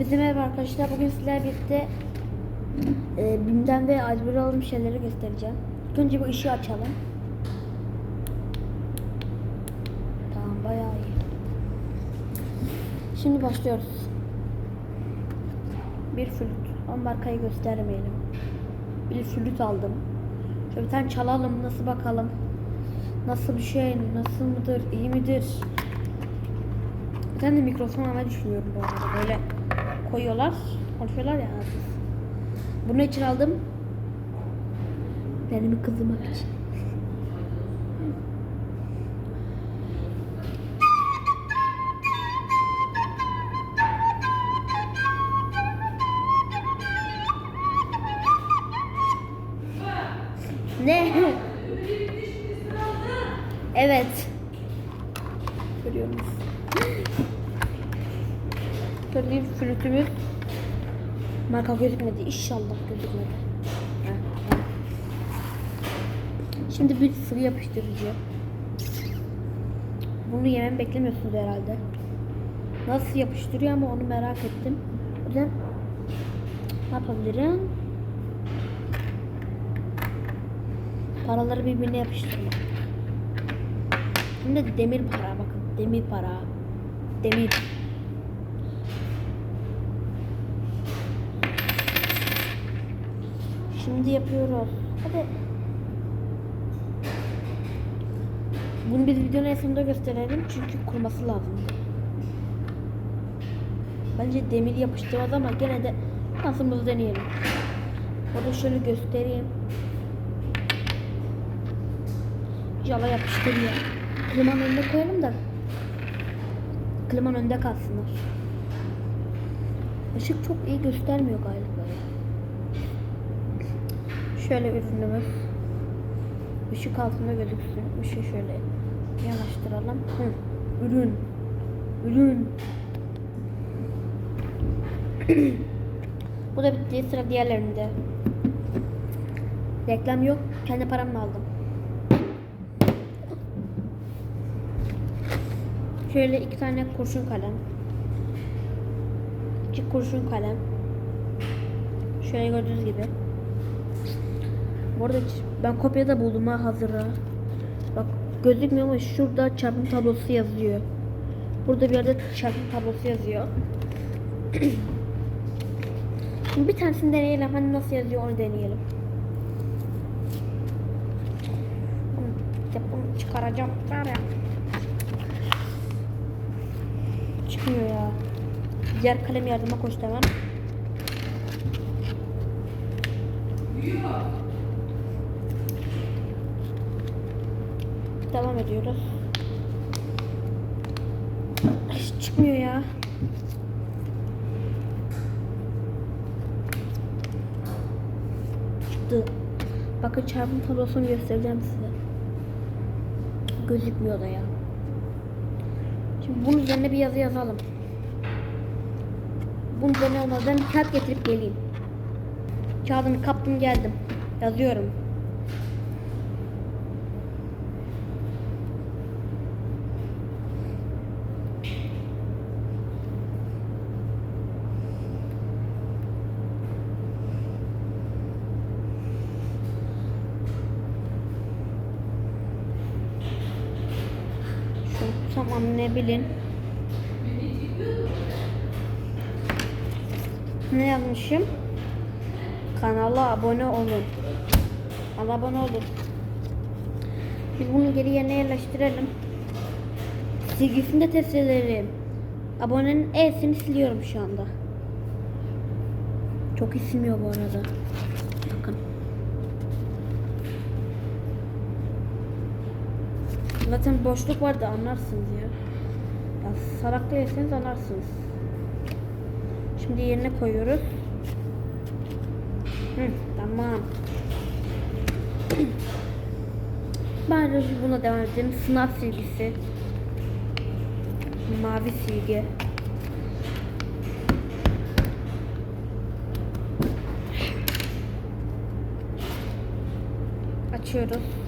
Bize merhaba arkadaşlar. Bugün sizlerle birlikte e, BİM'den ve Albur'a aldığım şeyleri göstereceğim. İlk önce bu ışığı açalım. Tamam bayağı iyi. Şimdi başlıyoruz. Bir flüt. Ama markayı göstermeyelim. Bir flüt aldım. Şöyle bir tane çalalım. Nasıl bakalım. Nasıl bir şey. Nasıl mıdır. iyi midir. Bir tane de mikrofon almayı düşünüyorum bu arada. Böyle koyuyorlar. Konuşuyorlar ya siz. Bunun için aldım. Derimi kızdırmak için. Ne? evet. Görüyor musun? Şöyle bir flütümüz. Marka gözükmedi. İnşallah gözükmedi. Şimdi bir sıvı yapıştırıcı. Bunu yemem beklemiyorsunuz herhalde. Nasıl yapıştırıyor ama onu merak ettim. O yüzden ne yapabilirim? Paraları birbirine yapıştırmak. Şimdi demir para bakın. Demir para. Demir. Şimdi yapıyoruz. Hadi. Bunu bir videonun sonunda gösterelim çünkü kurması lazım. Bence demir yapıştırmaz ama gene de şansımızı deneyelim. Orada şöyle göstereyim. Yala yapıştırıyor. Klimanın önüne koyalım da klimanın önünde kalsınlar. Işık çok iyi göstermiyor galiba. Şöyle ürünümüz ışık altında gözüksün. Işığı şöyle yanaştıralım. Hı. Ürün. Ürün. Bu da bitti. Sıra diğerlerinde. Reklam yok. Kendi paramla aldım. Şöyle iki tane kurşun kalem. İki kurşun kalem. Şöyle gördüğünüz gibi. Bu arada ben kopyada buldum ha hazıra. Bak gözükmüyor ama şurada çarpım tablosu yazıyor. Burada bir yerde çarpım tablosu yazıyor. Bir tanesini deneyelim. Hani nasıl yazıyor onu deneyelim. Bunu çıkaracağım. Çıkmıyor ya. Diğer kalem yardıma koştu hemen. Büyük Devam ediyoruz. Hiç çıkmıyor ya. Çıktı. Bakın çarpım tablosunu göstereceğim size. Gözükmüyor da ya. Şimdi bunun üzerine bir yazı yazalım. Bunun üzerine olmaz olmadan kağıt getirip geleyim. Kağıdını kaptım geldim. Yazıyorum. Tamam ne bilin. Ne yazmışım? Kanala abone olun. Kanala abone olun. Biz bunu geri yerine yerleştirelim. Silgisini de test edelim. Abonenin E'sini siliyorum şu anda. Çok isimliyor bu arada. Zaten boşluk var da anlarsınız ya. Ya salak anlarsınız. Şimdi yerine koyuyoruz. Hı, tamam. ben buna devam edeyim. Sınav silgisi. Mavi silgi. Açıyoruz.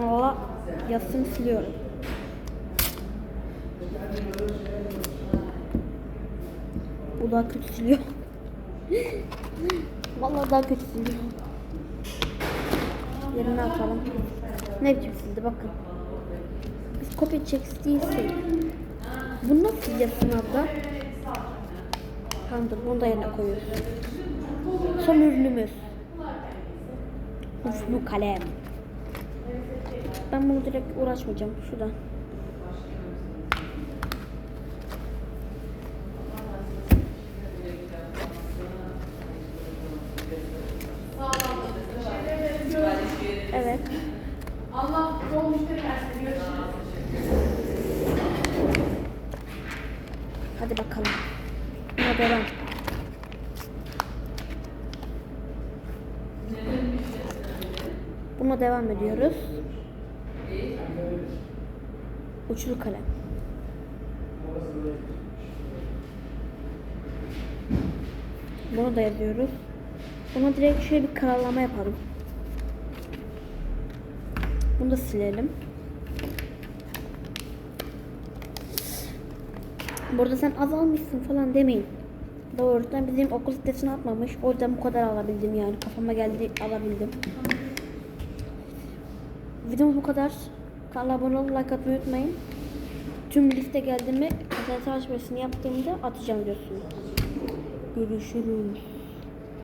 Kanala yazısını siliyorum. Bu daha kötü siliyor. Vallahi daha kötü siliyor. Yerine atalım. Ne biçim sildi bakın. Biz kopya çekisi değilsek. Bunu nasıl sileceğiz sınavda? Tamamdır bunu da yerine koyuyoruz. Son ürünümüz. Uflu kalem. Ben bunu direkt uğraşmayacağım. Şuradan. Evet. Allah bol müşteri versin. Görüşürüz. Hadi bakalım. Buna devam. Buna devam ediyoruz. Uçlu kalem. Bunu da yazıyoruz. Buna direkt şöyle bir karalama yapalım. Bunu da silelim. Burada sen azalmışsın falan demeyin. Doğrudan bizim okul sitesine atmamış. O yüzden bu kadar alabildim yani. Kafama geldi alabildim. Videomuz bu kadar. Kanala abone olmayı, like atmayı unutmayın. Tüm liste geldi mi, internet açmasını yaptığımda atacağım videosunu. Görüşürüz.